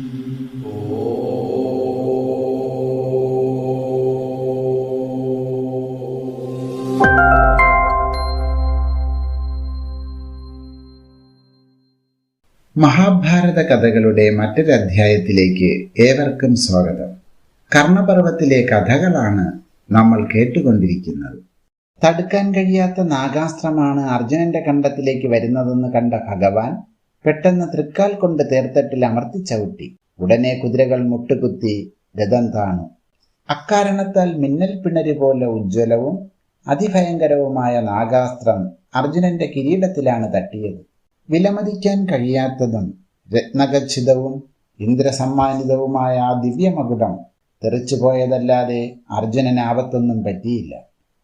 മഹാഭാരത കഥകളുടെ മറ്റൊരധ്യായത്തിലേക്ക് ഏവർക്കും സ്വാഗതം. കർണപർവത്തിലെ കഥകളാണ് നമ്മൾ കേട്ടുകൊണ്ടിരിക്കുന്നത്. തടുക്കാൻ കഴിയാത്ത നാഗാസ്ത്രമാണ് അർജുനന്റെ കണ്ടത്തിലേക്ക് വരുന്നതെന്ന് കണ്ട ഭഗവാൻ പെട്ടെന്ന് തൃക്കാൽ കൊണ്ട് തേർത്തട്ടിൽ അമർത്തി ചവിട്ടി. ഉടനെ കുതിരകൾ മുട്ടുകുത്തി രഥം താണു. അക്കാരണത്താൽ മിന്നൽ പിണര് പോലെ ഉജ്ജ്വലവും അതിഭയങ്കരവുമായ നാഗാസ്ത്രം അർജുനന്റെ കിരീടത്തിലാണ് തട്ടിയത്. വിലമതിക്കാൻ കഴിയാത്തതും രത്നഗച്ഛിതവും ഇന്ദ്രസമ്മാനിതവുമായ ആ ദിവ്യമകുടം തെറിച്ചുപോയതല്ലാതെ അർജുനന് ആപത്തൊന്നും പറ്റിയില്ല.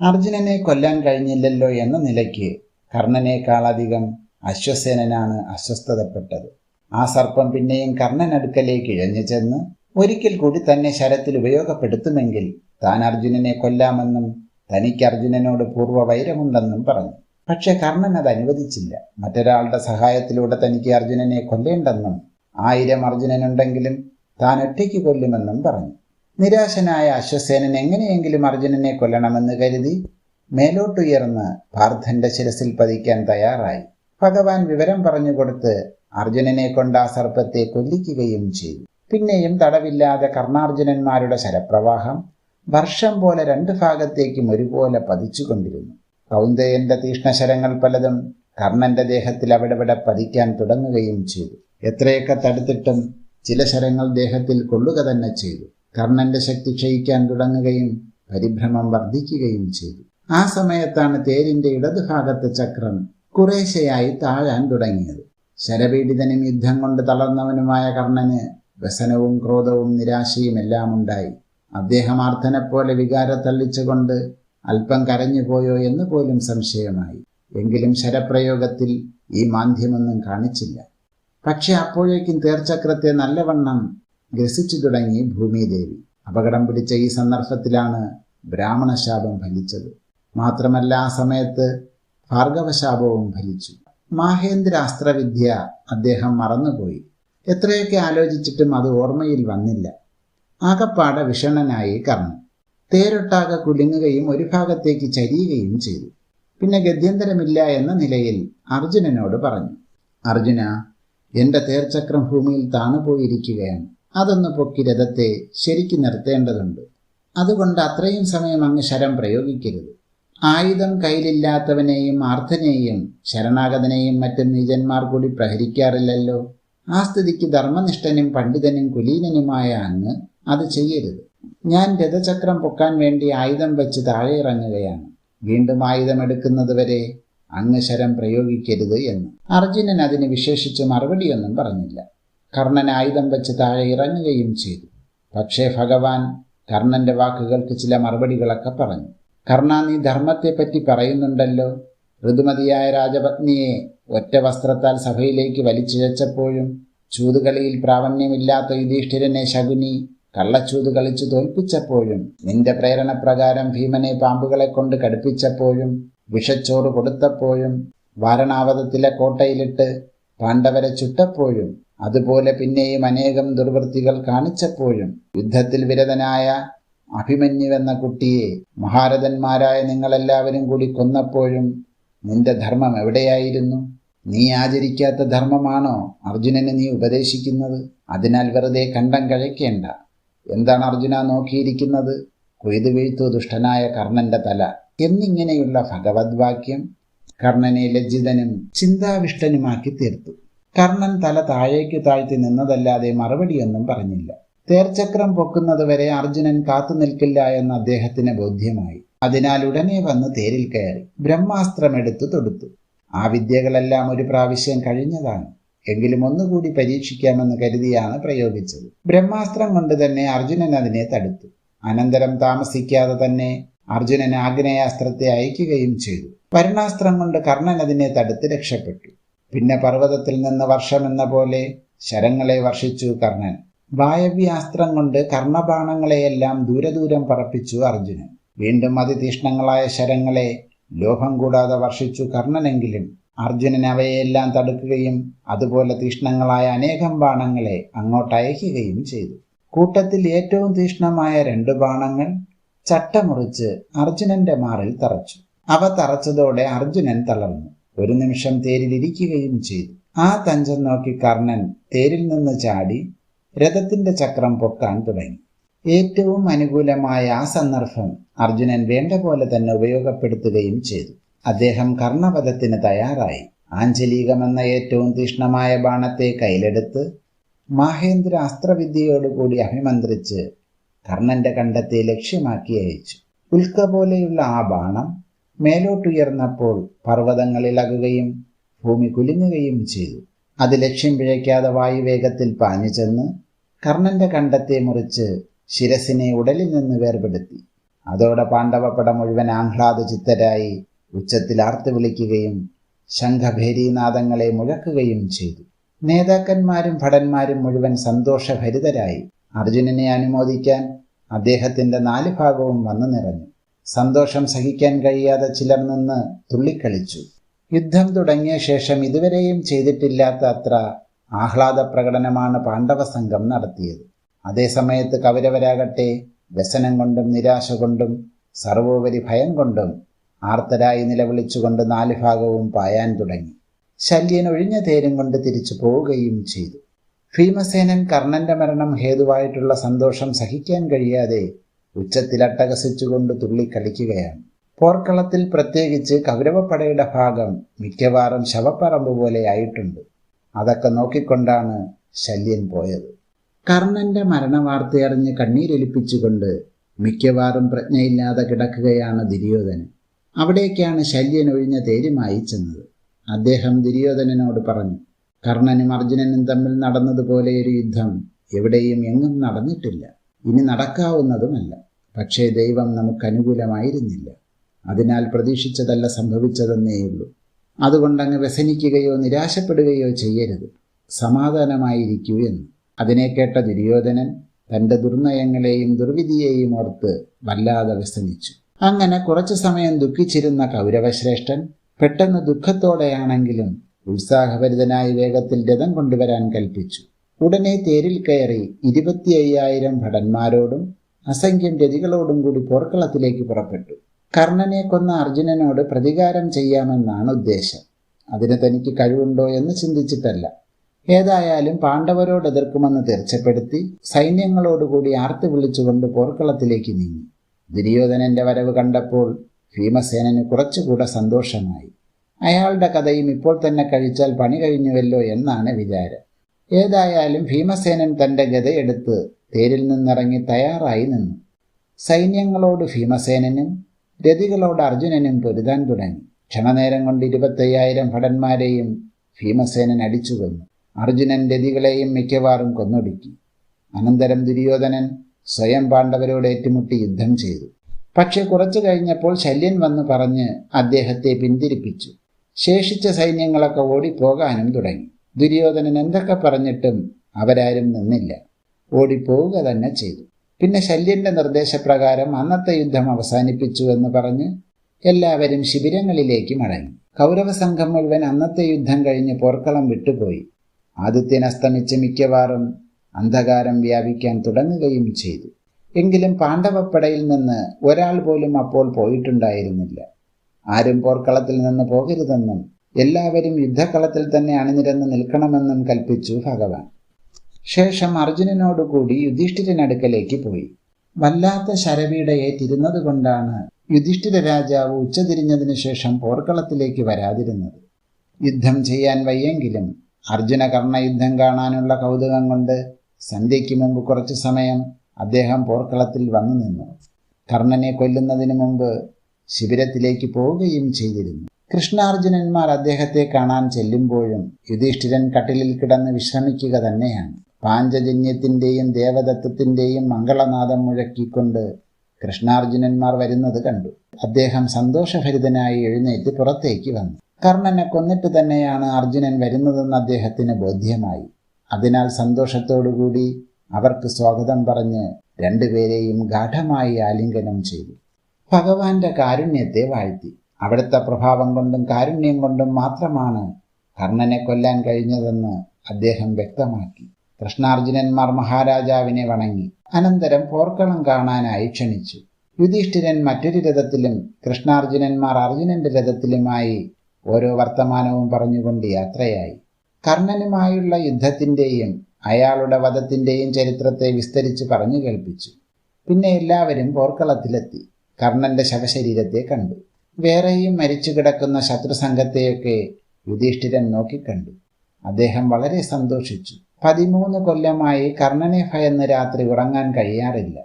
അർജുനനെ കൊല്ലാൻ കഴിഞ്ഞില്ലല്ലോ എന്ന നിലയ്ക്ക് കർണനേക്കാളധികം അശ്വസേനനാണ് അസ്വസ്ഥതപ്പെട്ടത്. ആ സർപ്പം പിന്നെയും കർണനടുക്കലേക്ക് ഇഴഞ്ഞു ചെന്ന് ഒരിക്കൽ കൂടി തന്നെ ശരത്തിൽ ഉപയോഗപ്പെടുത്തുമെങ്കിൽ താൻ അർജുനനെ കൊല്ലാമെന്നും തനിക്ക് അർജുനനോട് പൂർവ വൈരമുണ്ടെന്നും പറഞ്ഞു. പക്ഷെ കർണൻ അത് അനുവദിച്ചില്ല. മറ്റൊരാളുടെ സഹായത്തിലൂടെ തനിക്ക് അർജുനനെ കൊല്ലേണ്ടെന്നും ആയിരം അർജുനനുണ്ടെങ്കിലും താൻ ഒറ്റയ്ക്ക് കൊല്ലുമെന്നും പറഞ്ഞു. നിരാശനായ അശ്വസേനൻ എങ്ങനെയെങ്കിലും അർജുനനെ കൊല്ലണമെന്ന് കരുതി മേലോട്ടുയർന്ന് പാർത്ഥന്റെ ശിരസിൽ പതിക്കാൻ തയ്യാറായി. ഭഗവാൻ വിവരം പറഞ്ഞു കൊടുത്ത് അർജുനനെ കൊണ്ട് ആ സർപ്പത്തെ കൊല്ലിക്കുകയും ചെയ്തു. പിന്നെയും തടവില്ലാതെ കർണാർജുനന്മാരുടെ ശരപ്രവാഹം വർഷം പോലെ രണ്ട് ഭാഗത്തേക്കും ഒരുപോലെ പതിച്ചുകൊണ്ടിരുന്നു കൗന്ദയന്റെ തീഷ്ണശരങ്ങൾ പലതും കർണന്റെ ദേഹത്തിൽ അവിടെവിടെ പതിക്കാൻ തുടങ്ങുകയും ചെയ്തു. എത്രയൊക്കെ തടുത്തിട്ടും ചില ശരങ്ങൾ ദേഹത്തിൽ കൊള്ളുക തന്നെ ചെയ്തു. കർണന്റെ ശക്തി ക്ഷയിക്കാൻ തുടങ്ങുകയും പരിഭ്രമം വർദ്ധിക്കുകയും ചെയ്തു. ആ സമയത്താണ് തേരിന്റെ ഇടതുഭാഗത്തെ ചക്രം കുറേശ്ശയായി താഴാൻ തുടങ്ങിയത്. ശരപീഡിതനും യുദ്ധം കൊണ്ട് തളർന്നവനുമായ കർണന് വ്യസനവും ക്രോധവും നിരാശയും എല്ലാം ഉണ്ടായി. അദ്ദേഹം ആർത്തനെപ്പോലെ വികാര തള്ളിച്ചുകൊണ്ട് അല്പം കരഞ്ഞുപോയോ എന്ന് പോലും സംശയമായി. എങ്കിലും ശരപ്രയോഗത്തിൽ ഈ മാന്ദ്യമൊന്നും കാണിച്ചില്ല. പക്ഷെ അപ്പോഴേക്കും തേർച്ചക്രത്തെ നല്ലവണ്ണം ഗ്രസിച്ചു തുടങ്ങി ഭൂമിദേവി. അപകടം പിടിച്ച ഈ സന്ദർഭത്തിലാണ് ബ്രാഹ്മണശാപം ഫലിച്ചത്. മാത്രമല്ല ആ സമയത്ത് ഭാർഗവശാപവും ഭരിച്ചു. മാഹേന്ദ്ര അസ്ത്രവിദ്യ അദ്ദേഹം മറന്നുപോയി. എത്രയൊക്കെ ആലോചിച്ചിട്ടും അത് ഓർമ്മയിൽ വന്നില്ല. ആകപ്പാടെ വിഷണനായി കർണൻ തേരൊട്ടാകെ കുലുങ്ങുകയും ഒരു ഭാഗത്തേക്ക് ചരിയുകയും ചെയ്തു. പിന്നെ ഗത്യന്തരമില്ല എന്ന നിലയിൽ അർജുനനോട് പറഞ്ഞു അർജുന എന്റെ തേർച്ചക്രം ഭൂമിയിൽ താണുപോയിരിക്കുകയാണ്. അതൊന്ന് പൊക്കി രഥത്തെ ശരിക്കു നിർത്തേണ്ടതുണ്ട്. അതുകൊണ്ട് അത്രയും സമയം അങ്ങ് ശരം പ്രയോഗിക്കരുത്. ആയുധം കയ്യിലില്ലാത്തവനെയും ആർദ്ധനെയും ശരണാഗതനെയും മറ്റും നീചന്മാർ കൂടി പ്രഹരിക്കാറില്ലല്ലോ. ആ സ്ഥിതിക്ക് ധർമ്മനിഷ്ഠനും പണ്ഡിതനും കുലീനനുമായ അങ്ങ് അത് ചെയ്യരുത്. ഞാൻ രഥചക്രം പൊക്കാൻ വേണ്ടി ആയുധം വെച്ച് താഴെ ഇറങ്ങുകയാണ് വീണ്ടും ആയുധം എടുക്കുന്നതുവരെ അങ്ങ് ശരം പ്രയോഗിക്കരുത് എന്ന്. അർജുനൻ അതിന് വിശേഷിച്ച് മറുപടിയൊന്നും പറഞ്ഞില്ല. കർണൻ ആയുധം വെച്ച് താഴെ ഇറങ്ങുകയും ചെയ്തു. പക്ഷേ ഭഗവാൻ കർണന്റെ വാക്കുകൾക്ക് ചില മറുപടികളൊക്കെ പറഞ്ഞു. കർണ നീ ധർമ്മത്തെപ്പറ്റി പറയുന്നുണ്ടല്ലോ. ഋതുമതിയായ രാജപത്നിയെ ഒറ്റ വസ്ത്രത്താൽ സഭയിലേക്ക് വലിച്ചിഴച്ചപ്പോഴും ചൂതുകളിയിൽ പ്രാവണ്യമില്ലാത്ത യുധിഷ്ഠിരനെ ശകുനി കള്ളച്ചൂത് കളിച്ചു തോൽപ്പിച്ചപ്പോഴും നിന്റെ പ്രേരണപ്രകാരം ഭീമനെ പാമ്പുകളെ കൊണ്ട് കടുപ്പിച്ചപ്പോഴും വിഷച്ചോറ് കൊടുത്തപ്പോഴും വാരണാവതത്തിലെ കോട്ടയിലിട്ട് പാണ്ഡവരെ ചുട്ടപ്പോഴും അതുപോലെ പിന്നെയും അനേകം ദുർവൃത്തികൾ കാണിച്ചപ്പോഴും യുദ്ധത്തിൽ വിരതനായ അഭിമന്യുവെന്ന കുട്ടിയെ മഹാരഥന്മാരായ നിങ്ങളെല്ലാവരും കൂടി കൊന്നപ്പോഴും നിന്റെ ധർമ്മം എവിടെയായിരുന്നു? നീ ആചരിക്കാത്ത ധർമ്മമാണോ അർജുനന് നീ ഉപദേശിക്കുന്നത്? അതിനാൽ വെറുതെ കണ്ടം കഴിക്കേണ്ട. എന്താണ് അർജുന നോക്കിയിരിക്കുന്നത്? കൊയ്തു വീഴ്ത്തു ദുഷ്ടനായ കർണന്റെ തല. എന്നിങ്ങനെയുള്ള ഭഗവത്വാക്യം കർണനെ ലജ്ജിതനും ചിന്താവിഷ്ടനുമാക്കി തീർത്തു. കർണൻ തല താഴേക്ക് താഴ്ത്തി നിന്നതല്ലാതെ മറുപടിയൊന്നും പറഞ്ഞില്ല. തേർച്ചക്രം പൊക്കുന്നതുവരെ അർജുനൻ കാത്തു നിൽക്കില്ല എന്ന് അദ്ദേഹത്തിന് ബോധ്യമായി. അതിനാൽ ഉടനെ വന്ന് തേരിൽ കയറി ബ്രഹ്മാസ്ത്രം എടുത്തു തൊടുത്തു. ആ വിദ്യകളെല്ലാം ഒരു പ്രാവശ്യം കഴിഞ്ഞതാണ്. എങ്കിലും ഒന്നുകൂടി പരീക്ഷിക്കാമെന്ന് കരുതിയാണ് പ്രയോഗിച്ചത്. ബ്രഹ്മാസ്ത്രം കൊണ്ട് തന്നെ അർജുനൻ അതിനെ തടുത്തു. അനന്തരം താമസിക്കാതെ തന്നെ അർജുനൻ ആഗ്നേയാസ്ത്രത്തെ അയക്കുകയും ചെയ്തു. വരുണാസ്ത്രം കൊണ്ട് കർണൻ അതിനെ തടുത്ത് രക്ഷപ്പെട്ടു. പിന്നെ പർവതത്തിൽ നിന്ന് വർഷമെന്ന പോലെ ശരങ്ങളെ വർഷിച്ചു കർണൻ. വായവ്യാസ്ത്രം കൊണ്ട് കർണബാണങ്ങളെയെല്ലാം ദൂരദൂരം പറപ്പിച്ചു അർജുനൻ. വീണ്ടും അതിതീഷ്ണങ്ങളായ ശരങ്ങളെ ലോഭം കൂടാതെ വർഷിച്ചു കർണനെങ്കിലും അർജുനൻ അവയെല്ലാം തടുക്കുകയും അതുപോലെ തീഷ്ണങ്ങളായ അനേകം ബാണങ്ങളെ അങ്ങോട്ടയക്കുകയും ചെയ്തു. കൂട്ടത്തിൽ ഏറ്റവും തീഷ്ണമായ രണ്ട് ബാണങ്ങൾ ചട്ടമുറിച്ച് അർജുനന്റെ മാറിൽ തറച്ചു. അവ തറച്ചതോടെ അർജുനൻ തളർന്നു. ഒരു നിമിഷം തേരിലിരിക്കുകയും ചെയ്തു. ആ തഞ്ചം നോക്കി കർണൻ തേരിൽ നിന്ന് ചാടി രഥത്തിന്റെ ചക്രം പൊക്കാൻ തുടങ്ങി. ഏറ്റവും അനുകൂലമായ ആ സന്ദർഭം അർജുനൻ വേണ്ട പോലെ തന്നെ ഉപയോഗപ്പെടുത്തുകയും ചെയ്തു. അദ്ദേഹം കർണപഥത്തിന് തയ്യാറായി. ആഞ്ചലീകമെന്ന ഏറ്റവും തീഷ്ണമായ ബാണത്തെ കയ്യിലെടുത്ത് മാഹേന്ദ്ര അസ്ത്രവിദ്യയോടുകൂടി അഭിമന്ത്രിച്ച് കർണന്റെ കണ്ടത്തെ ലക്ഷ്യമാക്കി അയച്ചു. ഉൽക്ക പോലെയുള്ള ആ ബാണം മേലോട്ടുയർന്നപ്പോൾ പർവതങ്ങൾ ഇളകുകയും ഭൂമി കുലുങ്ങുകയും ചെയ്തു. അത് ലക്ഷ്യം പിഴയ്ക്കാതെ വായുവേഗത്തിൽ പാഞ്ഞു ചെന്ന് കർണന്റെ കണ്ടത്തെ മുറിച്ച് ശിരസിനെ ഉടലിൽ നിന്ന് വേർപെടുത്തി. അതോടെ പാണ്ഡവപ്പട മുഴുവൻ ആഹ്ലാദ ചിത്തരായി ഉച്ചത്തിൽ ആർത്തു വിളിക്കുകയും ശംഖഭേരീനാദങ്ങളെ മുഴക്കുകയും ചെയ്തു. നേതാക്കന്മാരും ഭടന്മാരും മുഴുവൻ സന്തോഷഭരിതരായി. അർജുനനെ അനുമോദിക്കാൻ അദ്ദേഹത്തിന്റെ നാല് ഭാഗവും വന്നു നിറഞ്ഞു. സന്തോഷം സഹിക്കാൻ കഴിയാതെ ചിലർ നിന്ന് തുള്ളിക്കളിച്ചു. യുദ്ധം തുടങ്ങിയ ശേഷം ഇതുവരെയും ചെയ്തിട്ടില്ലാത്ത അത്ര ആഹ്ലാദ പ്രകടനമാണ് പാണ്ഡവ സംഘം നടത്തിയത്. അതേസമയത്ത് കൗരവരാകട്ടെ വ്യസനം കൊണ്ടും നിരാശ കൊണ്ടും സർവോപരി ഭയം കൊണ്ടും ആർത്തരായി നിലവിളിച്ചുകൊണ്ട് നാല് ഭാഗവും പായാൻ തുടങ്ങി. ശല്യൻ ഒഴിഞ്ഞ തേരും കൊണ്ട് തിരിച്ചു പോവുകയും ചെയ്തു. ഭീമസേനൻ കർണന്റെ മരണം ഹേതുവായിട്ടുള്ള സന്തോഷം സഹിക്കാൻ കഴിയാതെ ഉച്ചത്തിലട്ടകസിച്ചുകൊണ്ട് തുള്ളിക്കളിക്കുകയാണ്. പോർക്കളത്തിൽ പ്രത്യേകിച്ച് കൗരവപ്പടയുടെ ഭാഗം മിക്കവാറും ശവപ്പറമ്പ് പോലെ ആയിട്ടുണ്ട്. അതൊക്കെ നോക്കിക്കൊണ്ടാണ് ശല്യൻ പോയത്. കർണന്റെ മരണവാർത്തയറിഞ്ഞ് കണ്ണീരൊലിപ്പിച്ചുകൊണ്ട് മിക്കവാറും പ്രജ്ഞയില്ലാതെ കിടക്കുകയാണ് ദുര്യോധനൻ. അവിടേക്കാണ് ശല്യൻ ഒഴിഞ്ഞ തേരുമായി ചെന്നത്. അദ്ദേഹം ദുര്യോധനനോട് പറഞ്ഞു കർണനും അർജുനനും തമ്മിൽ നടന്നതുപോലെ ഒരു യുദ്ധം എവിടെയും എങ്ങും നടന്നിട്ടില്ല. ഇനി നടക്കാവുന്നതുമല്ല. പക്ഷേ ദൈവം നമുക്ക് അനുകൂലമായിരുന്നില്ല. അതിനാൽ പ്രതീക്ഷിച്ചതല്ല സംഭവിച്ചതെന്നേയുള്ളൂ. അതുകൊണ്ടങ്ങ് വ്യസനിക്കുകയോ നിരാശപ്പെടുകയോ ചെയ്യരുത്. സമാധാനമായിരിക്കൂ എന്ന്. അതിനെ കേട്ട ദുര്യോധനൻ തന്റെ ദുർനയങ്ങളെയും ദുർവിധിയെയും ഓർത്ത് വല്ലാതെ വ്യസനിച്ചു. അങ്ങനെ കുറച്ചു സമയം ദുഃഖിച്ചിരുന്ന കൗരവശ്രേഷ്ഠൻ പെട്ടെന്ന് ദുഃഖത്തോടെയാണെങ്കിലും ഉത്സാഹഭരിതനായി വേഗത്തിൽ രഥം കൊണ്ടുവരാൻ കൽപ്പിച്ചു. ഉടനെ തേരിൽ കയറി ഇരുപത്തി അയ്യായിരം ഭടന്മാരോടും അസംഖ്യം രതികളോടും കൂടി പോർക്കളത്തിലേക്ക് പുറപ്പെട്ടു. കർണനെ കൊന്ന അർജുനനോട് പ്രതികാരം ചെയ്യാമെന്നാണ് ഉദ്ദേശം. അതിന് തനിക്ക് കഴിവുണ്ടോ എന്ന് ചിന്തിച്ചിട്ടല്ല. ഏതായാലും പാണ്ഡവരോട് എതിർക്കുമെന്ന് തീർച്ചപ്പെടുത്തി സൈന്യങ്ങളോടുകൂടി ആർത്ത് വിളിച്ചുകൊണ്ട് പോർക്കളത്തിലേക്ക് നീങ്ങി. ദുര്യോധനന്റെ വരവ് കണ്ടപ്പോൾ ഭീമസേനന് കുറച്ചുകൂടെ സന്തോഷമായി. അയാളുടെ കഥയും ഇപ്പോൾ തന്നെ കഴിച്ചാൽ പണി കഴിഞ്ഞുവല്ലോ എന്നാണ് വിചാരം. ഏതായാലും ഭീമസേനൻ തന്റെ ഗതയെടുത്ത് തേരിൽ നിന്നിറങ്ങി തയ്യാറായി നിന്നു. സൈന്യങ്ങളോട് ഭീമസേനനും രതികളോട് അർജുനനും പൊരുതാൻ തുടങ്ങി. ക്ഷണനേരം കൊണ്ട് ഇരുപത്തയ്യായിരം ഭടന്മാരെയും ഭീമസേനൻ അടിച്ചു കൊന്നു. അർജുനൻ രതികളെയും മിക്കവാറും കൊന്നൊടുക്കി. അനന്തരം ദുര്യോധനൻ സ്വയം പാണ്ഡവരോട് ഏറ്റുമുട്ടി യുദ്ധം ചെയ്തു. പക്ഷെ കുറച്ചു കഴിഞ്ഞപ്പോൾ ശല്യൻ വന്നു പറഞ്ഞ് അദ്ദേഹത്തെ പിന്തിരിപ്പിച്ചു. ശേഷിച്ച സൈന്യങ്ങളൊക്കെ ഓടിപ്പോകാനും തുടങ്ങി. ദുര്യോധനൻ എന്തൊക്കെ പറഞ്ഞിട്ടും അവരാരും നിന്നില്ല. ഓടിപ്പോവുക തന്നെ ചെയ്തു. പിന്നെ ശല്യന്റെ നിർദ്ദേശപ്രകാരം അന്നത്തെ യുദ്ധം അവസാനിപ്പിച്ചു എന്ന് പറഞ്ഞ് എല്ലാവരും ശിബിരങ്ങളിലേക്ക് മടങ്ങി. കൗരവ സംഘം മുഴുവൻ അന്നത്തെ യുദ്ധം കഴിഞ്ഞ് പോർക്കളം വിട്ടുപോയി. ആദിത്യൻ അസ്തമിച്ച് മിക്കവാറും അന്ധകാരം വ്യാപിക്കാൻ തുടങ്ങുകയും ചെയ്തു. എങ്കിലും പാണ്ഡവപ്പടയിൽ നിന്ന് ഒരാൾ പോലും അപ്പോൾ പോയിട്ടുണ്ടായിരുന്നില്ല. ആരും പോർക്കളത്തിൽ നിന്ന് പോകരുതെന്നും എല്ലാവരും യുദ്ധക്കളത്തിൽ തന്നെ അണിനിരന്ന് നിൽക്കണമെന്നും കൽപ്പിച്ചു ഭഗവാൻ. ശേഷം അർജുനനോടുകൂടി യുധിഷ്ഠിരനടുക്കലേക്ക് പോയി. വല്ലാത്ത ശരവീടയെ കൊണ്ടാണ് യുധിഷ്ഠിര രാജാവ് ഉച്ചതിരിഞ്ഞതിനു ശേഷം പോർക്കളത്തിലേക്ക് വരാതിരുന്നത്. യുദ്ധം ചെയ്യാൻ വയ്യെങ്കിലും അർജുന കർണയുദ്ധം കാണാനുള്ള കൗതുകം കൊണ്ട് സന്ധ്യയ്ക്ക് മുമ്പ് കുറച്ചു സമയം അദ്ദേഹം പോർക്കളത്തിൽ വന്നു നിന്നു. കർണനെ കൊല്ലുന്നതിന് മുമ്പ് ശിബിരത്തിലേക്ക് പോവുകയും ചെയ്തിരുന്നു. കൃഷ്ണാർജുനന്മാർ അദ്ദേഹത്തെ കാണാൻ ചെല്ലുമ്പോഴും യുധിഷ്ഠിരൻ കട്ടിലിൽ കിടന്ന് വിശ്രമിക്കുക തന്നെയാണ്. പാഞ്ചജന്യത്തിന്റെയും ദേവദത്തത്തിന്റെയും മംഗളനാദം മുഴക്കിക്കൊണ്ട് കൃഷ്ണാർജുനന്മാർ വരുന്നത് കണ്ടു. അദ്ദേഹം സന്തോഷഭരിതനായി എഴുന്നേറ്റ് പുറത്തേക്ക് വന്നു. കർണനെ കൊന്നിട്ട് തന്നെയാണ് അർജുനൻ വരുന്നതെന്ന് അദ്ദേഹത്തിന് ബോധ്യമായി. അതിനാൽ സന്തോഷത്തോടുകൂടി അവർക്ക് സ്വാഗതം പറഞ്ഞ് രണ്ടുപേരെയും ഗാഠമായി ആലിംഗനം ചെയ്തു. ഭഗവാന്റെ കാരുണ്യത്തെ വാഴ്ത്തി. അവിടുത്തെ പ്രഭാവം കൊണ്ടും കാരുണ്യം കൊണ്ടും മാത്രമാണ് കർണനെ കൊല്ലാൻ കഴിഞ്ഞതെന്ന് അദ്ദേഹം വ്യക്തമാക്കി. കൃഷ്ണാർജുനന്മാർ മഹാരാജാവിനെ വണങ്ങി. അനന്തരം പോർക്കളം കാണാനായി ക്ഷണിച്ചു. യുധിഷ്ഠിരൻ മറ്റൊരു രഥത്തിലും കൃഷ്ണാർജുനന്മാർ അർജുനന്റെ രഥത്തിലുമായി ഓരോ വർത്തമാനവും പറഞ്ഞുകൊണ്ട് യാത്രയായി. കർണനുമായുള്ള യുദ്ധത്തിന്റെയും അയാളുടെ വധത്തിന്റെയും ചരിത്രത്തെ വിസ്തരിച്ച് പറഞ്ഞു കേൾപ്പിച്ചു. പിന്നെ എല്ലാവരും പോർക്കളത്തിലെത്തി. കർണന്റെ ശവശരീരത്തെ കണ്ടു. വേറെയും മരിച്ചു കിടക്കുന്ന ശത്രുസംഘത്തെയൊക്കെ യുധിഷ്ഠിരൻ നോക്കിക്കണ്ടു. അദ്ദേഹം വളരെ സന്തോഷിച്ചു. പതിമൂന്ന് കൊല്ലമായി കർണനെ ഭയന്ന് രാത്രി ഉറങ്ങാൻ കഴിയാറില്ല.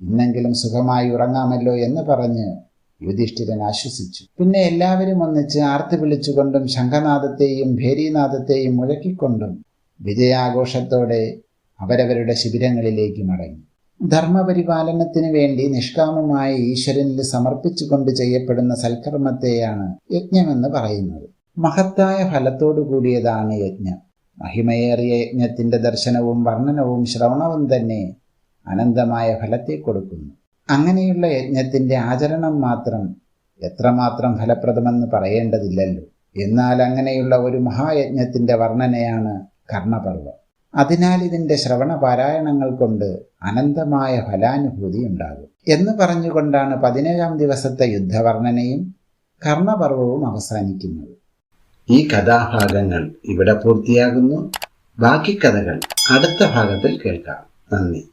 ഇന്നെങ്കിലും സുഖമായി ഉറങ്ങാമല്ലോ എന്ന് പറഞ്ഞ് യുധിഷ്ഠിരൻ ആശ്വസിച്ചു. പിന്നെ എല്ലാവരും ഒന്നിച്ച് ആർത്തി വിളിച്ചുകൊണ്ടും ശംഖനാഥത്തെയും ഭേരീനാഥത്തെയും മുഴക്കിക്കൊണ്ടും വിജയാഘോഷത്തോടെ അവരവരുടെ ശിബിരങ്ങളിലേക്ക് മടങ്ങി. ധർമ്മപരിപാലനത്തിന് വേണ്ടി നിഷ്കാമമായി ഈശ്വരനിൽ സമർപ്പിച്ചുകൊണ്ട് ചെയ്യപ്പെടുന്ന സൽക്കർമ്മത്തെയാണ് യജ്ഞമെന്ന് പറയുന്നത്. മഹത്തായ ഫലത്തോടു കൂടിയതാണ് യജ്ഞം. മഹിമയേറിയ യജ്ഞത്തിന്റെ ദർശനവും വർണനവും ശ്രവണവും തന്നെ അനന്തമായ ഫലത്തെ കൊടുക്കുന്നു. അങ്ങനെയുള്ള യജ്ഞത്തിന്റെ ആചരണം മാത്രം എത്രമാത്രം ഫലപ്രദമെന്ന് പറയേണ്ടതില്ലല്ലോ. എന്നാൽ അങ്ങനെയുള്ള ഒരു മഹായജ്ഞത്തിന്റെ വർണനയാണ് കർണപർവം അതിനാൽ ഇതിന്റെ ശ്രവണ പാരായണങ്ങൾ കൊണ്ട് അനന്തമായ ഫലാനുഭൂതി ഉണ്ടാകും. എന്ന് പറഞ്ഞുകൊണ്ടാണ് പതിനേഴാം ദിവസത്തെ യുദ്ധവർണനയും കർണപർവവും അവസാനിക്കുന്നത്. ഈ കഥാഭാഗങ്ങൾ ഇവിടെ പൂർത്തിയാകുന്നു. ബാക്കി കഥകൾ അടുത്ത ഭാഗത്തിൽ കേൾക്കാം. നന്ദി.